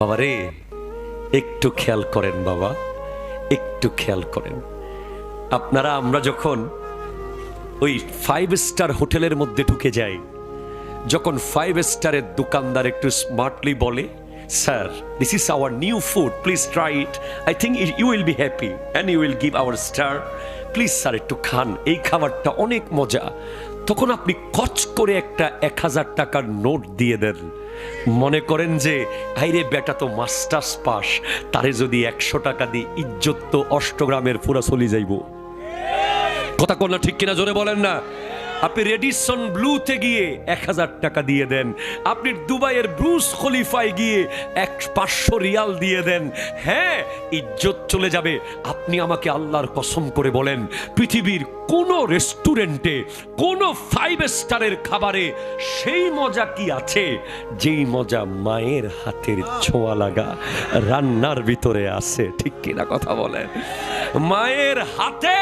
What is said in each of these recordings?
বাবা রে একটু খেয়াল করেন বাবা, একটু খেয়াল করেন। আপনারা, আমরা যখন ওই ফাইভ স্টার হোটেলের মধ্যে ঢুকে যাই, যখন ফাইভ স্টারের দোকানদার একটু স্মার্টলি বলে sir this is our new food please try it I think you will be happy and you will give our star please sir একটু খান। এই খাবারটা অনেক মজা। তখন আপনি কচ করে একটা এক হাজার টাকার নোট দিয়ে দেন। মনে করেন যে আইরে বেটা, তো মাস্টার্স পাস। তারে যদি একশো টাকা দিয়ে ইজ্জত তো অষ্টগ্রামের পুরা চলি যাইব। কথা কন্যা ঠিক কিনা, জোরে বলেন না। আপনি রেডিসন ব্লুতে গিয়ে এক হাজার টাকা দিয়ে দেন। আপনি দুবাইয়ের ব্রুস খলিফায় গিয়ে এক পাঁচশো রিয়াল দিয়ে দেন। হ্যাঁ ইজ্জত চলে যাবে। আপনি আমাকে আল্লাহর কসম করে বলেন, পৃথিবীর কোন রেস্টুরেন্টে কোন ফাইভ স্টারের খাবারে সেই মজা কি আছে? যেই মজা মায়ের হাতের ছোঁয়া লাগা রান্নার ভিতরে আছে। ঠিক কিনা কথা বলেন? মায়ের হাতে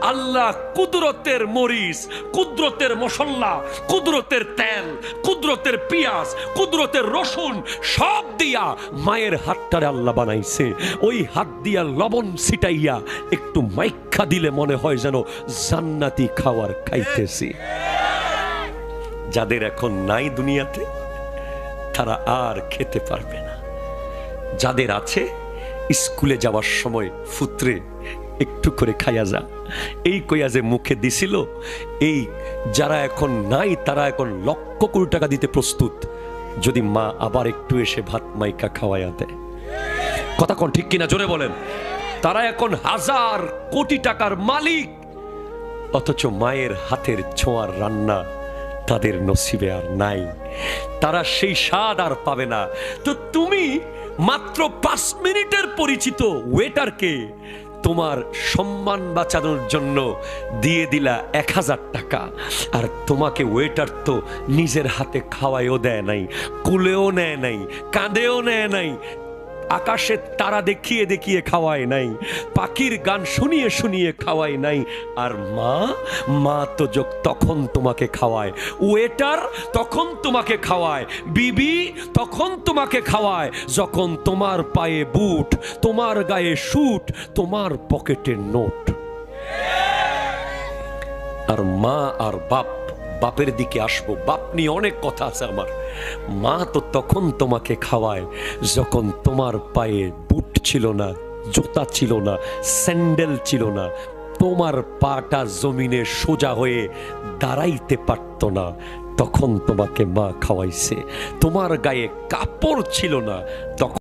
আল্লাহ কুদরতের মরিচ, কুদরতের মশলা, কুদরতের তেল, কুদরতের পিঁয়াজ, কুদরতের রসুন সব দিয়া মায়ের হাতটারে আল্লাহ বানাইছে। ওই হাত দিয়া লবণ ছিটাইয়া একটু মাইক্ষা দিলে মনে হয় যেন জান্নাতি খাওয়ার খাইতেছি। যাদের এখন নাই দুনিয়াতে, তারা আর খেতে পারবে না। যাদের আছে স্কুলে যাওয়ার সময় ফুত্রে একটু করে খাইয়া যা। এই কইয়া যে মুখে দিছিল, এই যারা এখন নাই তারা এখন লক্ষ কোটি টাকা দিতে প্রস্তুত। যদি মা আবার একটু এসে ভাত মাইকা খাওয়াইয়া দেয়। কথা কোন ঠিক কিনা জোরে বলেন? তারা এখন হাজার কোটি টাকার মালিক। অথচ মায়ের হাতের ছোঁয়ার রান্না তাদের নসিবে আর নাই। তারা সেই স্বাদ আর পাবে না। তো তুমি মাত্র পাঁচ মিনিটের পরিচিত ওয়েটারকে তোমার সম্মান বাঁচানোর জন্য দিয়ে দিলা এক হাজার টাকা। আর তোমাকে ওয়েটার তো নিজের হাতে খাওয়াইও দেয় নাই, কুলেও নেয় নাই, কাঁদেও নেয় নাই আকাশের তারা দেখিয়ে দেখিয়ে খাওয়ায় নাই, পাখির গান শুনিয়ে শুনিয়ে খাওয়ায় নাই। আর মা মা তো যোগ তখন তোমাকে খাওয়ায়, ওয়েটার তখন তোমাকে খাওয়ায়, বিবি তখন তোমাকে খাওয়ায়, যখন তোমার পায়ে বুট, তোমার গায়ে শুট, তোমার পকেটে নোট। আর মা আর বাপ বাপের দিকে আসব। বাপ নিয়ে অনেক কথা আছে আমার। মা তো তখন তোমাকে খাওয়ায়, যখন তোমার পায়ে বুট ছিল না, জুতা ছিল না, স্যান্ডেল ছিল না, তোমার পাটা জমিনে সোজা হয়ে দাঁড়াইতে পারত না। তখন তোমাকে মা খাওয়াইছে। তোমার গায়ে কাপড় ছিল না। তখন